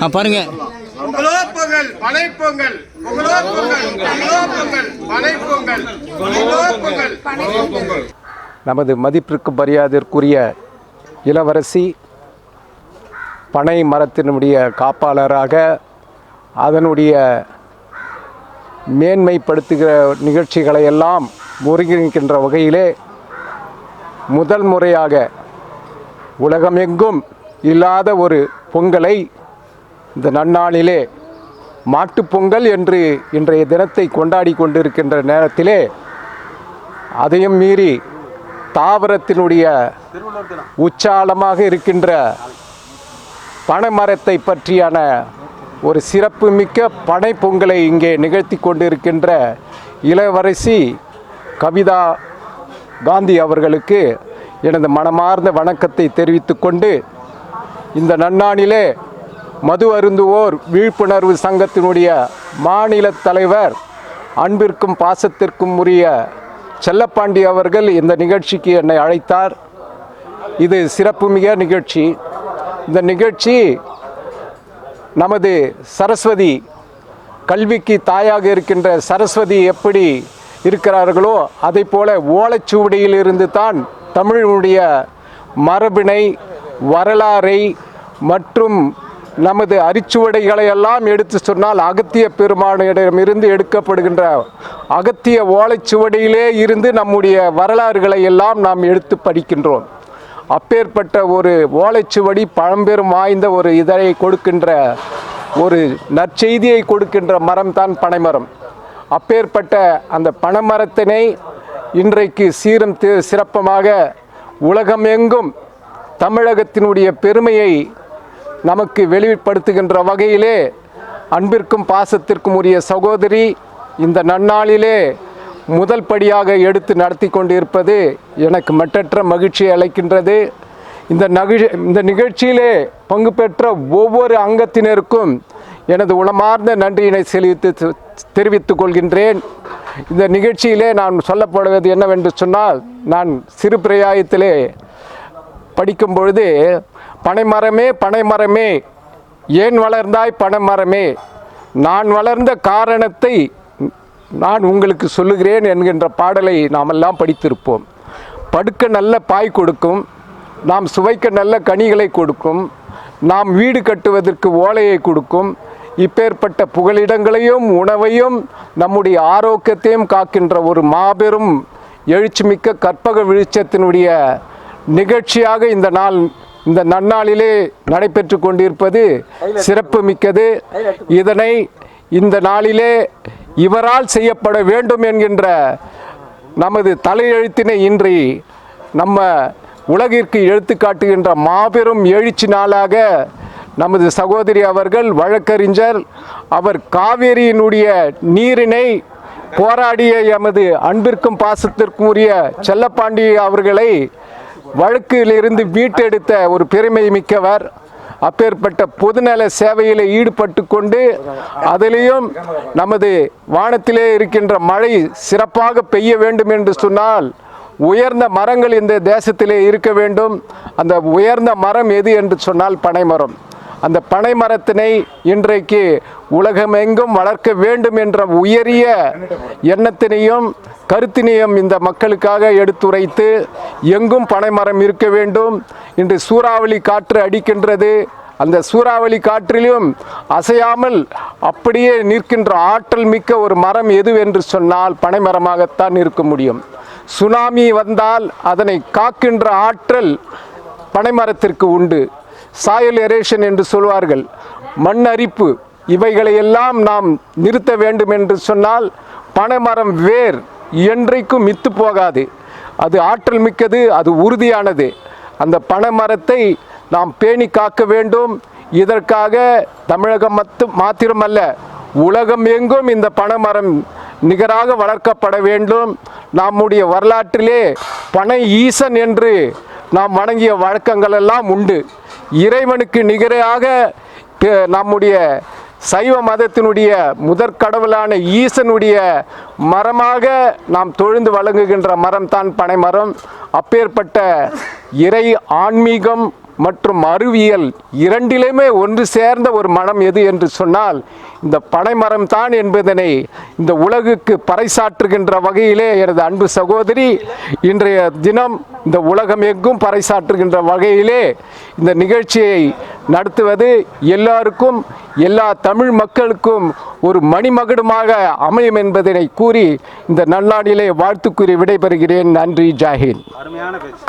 ஆ பாருங்க. பொங்கலோ பொங்கல் நமது மதிப்பிற்கு மரியாதைக்குரிய இளவரசி பனை மரத்தினுடைய காப்பாளராக அதனுடைய மேன்மைப்படுத்துகிற நிகழ்ச்சிகளை எல்லாம் ஒருங்கிணைக்கின்ற வகையிலே முதல் முறையாக உலகமெங்கும் இல்லாத ஒரு பொங்கலை இந்த நன்னாளிலே மாட்டுப்பொங்கல் என்று இன்றைய தினத்தை கொண்டாடி கொண்டிருக்கின்ற நேரத்திலே அதையும் மீறி தாவரத்தினுடைய உச்சாலமாக இருக்கின்ற பனைமரத்தை பற்றியான ஒரு சிறப்புமிக்க பனை பொங்கலை இங்கே நிகழ்த்தி கொண்டிருக்கின்ற இளவரசி கவிதா காந்தி அவர்களுக்கு எனது மனமார்ந்த வணக்கத்தை தெரிவித்து கொண்டு இந்த நன்னாணிலே மது அருந்துவோர் விழிப்புணர்வு சங்கத்தினுடைய மாநில தலைவர் அன்பிற்கும் பாசத்திற்கும் உரிய செல்லப்பாண்டி அவர்கள் இந்த நிகழ்ச்சிக்கு என்னை அழைத்தார். இது சிறப்புமிக நிகழ்ச்சி. இந்த நிகழ்ச்சி நமது சரஸ்வதி கல்விக்கு தாயாக இருக்கின்ற சரஸ்வதி எப்படி இருக்கிறார்களோ அதை போல ஓலைச்சுவடியிலிருந்து தான் தமிழினுடைய மரபினை வரலாறை மற்றும் நமது அரிச்சுவடைகளை எல்லாம் எடுத்து சொன்னால் அகத்திய பெருமானிடமிருந்து எடுக்கப்படுகின்ற அகத்திய ஓலைச்சுவடியிலே இருந்து நம்முடைய வரலாறுகளை எல்லாம் நாம் எடுத்து படிக்கின்றோம். அப்பேற்பட்ட ஒரு ஓலைச்சுவடி பழம்பெரும் வாய்ந்த ஒரு இதழை கொடுக்கின்ற ஒரு நற்செய்தியை கொடுக்கின்ற மரம் தான் பனைமரம். அப்பேற்பட்ட அந்த பனைமரத்தினை இன்றைக்கு சீரும் சிறப்பமாக உலகமெங்கும் தமிழகத்தினுடைய பெருமையை நமக்கு வெளிப்படுத்துகின்ற வகையிலே அன்பிற்கும் பாசத்திற்கும் உரிய சகோதரி இந்த நன்னாளிலே முதல் படியாக எடுத்து நடத்தி கொண்டிருப்பது எனக்கு மட்டற்ற மகிழ்ச்சி அளிக்கின்றது. இந்த நகிழ் இந்த நிகழ்ச்சியிலே பங்கு பெற்ற ஒவ்வொரு அங்கத்தினருக்கும் எனது உளமார்ந்த நன்றியினை செலுத்தி தெரிவித்துக் கொள்கின்றேன். இந்த நிகழ்ச்சியிலே நான் சொல்லப்படுவது என்னவென்று சொன்னால் நான் சிறு பிரயாயத்திலே படிக்கும் பொழுது பனைமரமே பனைமரமே. ஏன் வளர்ந்தாய் பனைமரமே? நான் வளர்ந்த காரணத்தை நான் உங்களுக்கு சொல்லுகிறேன் என்கின்ற பாடலை நாமெல்லாம் படித்திருப்போம். படுக்க நல்ல பாய் கொடுக்கும். நாம் சுவைக்க நல்ல கனிகளை கொடுக்கும். நாம் வீடு கட்டுவதற்கு ஓலையை கொடுக்கும். இப்பேற்பட்ட புகலிடங்களையும் உணவையும் நம்முடைய ஆரோக்கியத்தையும் காக்கின்ற ஒரு மாபெரும் எழுச்சிமிக்க கற்பக விழுச்சத்தினுடைய நிகழ்ச்சியாக இந்த நாள் இந்த நன்னாளிலே நடைபெற்று கொண்டிருப்பது சிறப்பு மிக்கது. இதனை இந்த நாளிலே இவரால் செய்யப்பட வேண்டும் என்கின்ற நமது தலையெழுத்தினை இன்றி நம்ம உலகிற்கு எடுத்துக்காட்டுகின்ற மாபெரும் எழுச்சி நாளாக நமது சகோதரி அவர்கள் வழக்கறிஞர் அவர் காவேரியினுடைய நீரினை போராடிய எமது அன்பிற்கும் பாசத்திற்கும் உரிய செல்லப்பாண்டி அவர்களை வழக்கிலிருந்து மீட்டெடுத்த ஒரு பெருமை மிக்கவர். அப்பேற்பட்ட பொதுநல சேவையில் ஈடுபட்டு கொண்டு அதிலேயும் நமது வானத்திலே இருக்கின்ற மழை சிறப்பாக பெய்ய வேண்டும் என்று சொன்னால் உயர்ந்த மரங்கள் இந்த தேசத்திலே இருக்க வேண்டும். அந்த உயர்ந்த மரம் எது என்று சொன்னால் பனைமரம். அந்த பனை மரத்தினை இன்றைக்கு உலகமெங்கும் வளர்க்க வேண்டும் என்ற உயரிய எண்ணத்தினையும் கருத்தினையும் இந்த மக்களுக்காக எடுத்துரைத்து எங்கும் பனைமரம் இருக்க வேண்டும். இன்று சூறாவளி காற்று அடிக்கின்றது. அந்த சூறாவளி காற்றிலும் அசையாமல் அப்படியே நிற்கின்ற ஆற்றல் மிக்க ஒரு மரம் எது என்று சொன்னால் பனைமரமாகத்தான் இருக்க முடியும். சுனாமி வந்தால் அதனை காக்கின்ற ஆற்றல் பனைமரத்திற்கு உண்டு. சாயல் எரேஷன் என்று சொல்வார்கள். மண் அரிப்பு இவைகளையெல்லாம் நாம் நிறுத்த வேண்டும் என்று சொன்னால் பனைமரம் வேர் என்றைக்கும் மித்து போகாது. அது ஆற்றல் மிக்கது அது உறுதியானது. அந்த பனைமரத்தை நாம் பேணி காக்க வேண்டும். இதற்காக தமிழகம் மத்து மாத்திரமல்ல உலகம் எங்கும் இந்த பனைமரம் நிகராக வளர்க்கப்பட வேண்டும். நம்முடைய வரலாற்றிலே பனை ஈசன் என்று நாம் வணங்கிய வழக்கங்கள் எல்லாம் உண்டு. இறைவனுக்கு நிகராக நம்முடைய சைவ மதத்தினுடைய முதற் கடவுளான ஈசனுடைய மரமாக நாம் தொழுந்து வழங்குகின்ற மரம் தான் பனைமரம். அப்பேற்பட்ட இறை ஆன்மீகம் மற்றும் அறிவியல் இரண்டிலுமே ஒன்று சேர்ந்த ஒரு மனம் எது என்று சொன்னால் இந்த பனைமரம் தான் என்பதனை இந்த உலகுக்கு பறைசாற்றுகின்ற வகையிலே எனது அன்பு சகோதரி இன்றைய தினம் இந்த உலகம் எங்கும் பறைசாற்றுகின்ற வகையிலே இந்த நிகழ்ச்சியை நடத்துவது எல்லாருக்கும் எல்லா தமிழ் மக்களுக்கும் ஒரு மணிமகுடமாக அமையும் என்பதனை கூறி இந்த நல்லாடிலே வாழ்த்து கூறி விடைபெறுகிறேன். நன்றி ஜாஹின் அருமையான பேச்சு.